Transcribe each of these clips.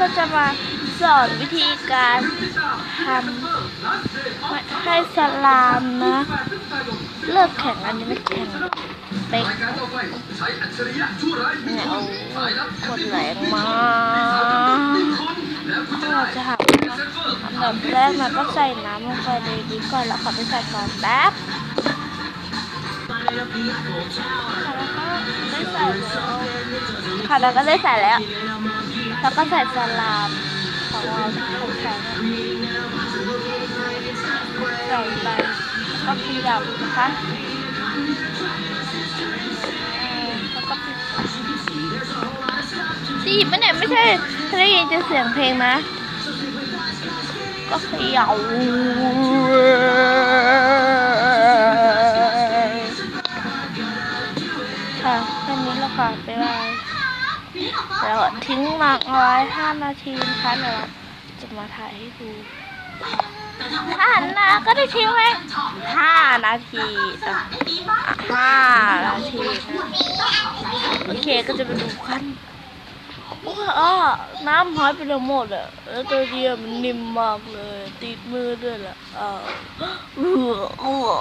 ก็จะมาสอนวิธีการทำให้สลามนะ เลิกแข่งอันนี้ไม่แข่งเป๊กเนี่ยเอาคนแรงมากถ้าเราจะทำนะอันดับแรกมันก็ใส่น้ำลงไปในนี้ก่อนแล้วขอไปใส่ก่อนแป๊บค่ะแล้วก็ได้ใส่แล้วค่ะแล้วก็ได้ใส่แล้ว แล้วก็ใส่สลามของเราที่ผมใส่เนี่ยใส่ไปก็ขยับนะคะแล้วก็ปิดดีมันเนี่ยไม่ใช่ได้ยินจะเสียงเพลงนะ ก็เขย่าค่ะแค่นี้แล้วค่ะไปบาย แล้วทิ้งหมักเอาไว้ห้านาทีนะคะเดี๋ยวเราจะมาถ่ายให้ดูถ้าหันหน้าก็ได้ทิ้งไว้ห้านาทีอะห้านาทีโอเคก็จะไปดูกันโอ้ยอ้อน้ำหายไปแล้วหมดอะแล้วตัวเดียวมันนิ่มมากเลย ติดมือด้วยล่ะอ้าวเออเออ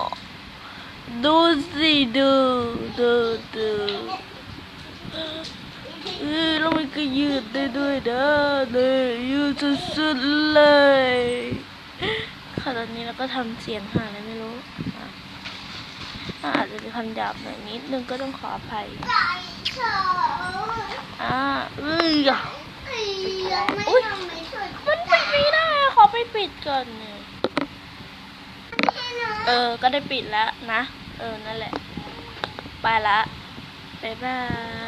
ดูสิดูดูดูเออแล้วมันก็ ยืดได้ด้วยนะเลยยืดสุดๆเลยค่ะตอนนี้เราก็ทำเสียงหาอะไรไม่รู้อาจจะมีคำหยาบหน่อยนิดนึงก็ต้องขออภัยอ่าเอ้ยอะอุ๊ยมันปิดไม่ได้ขอไปปิดก่อนเนี่ยเออ ก็ได้ปิดแล้วนะ เออ นั่นแหละ ไปละบ๊ายบาย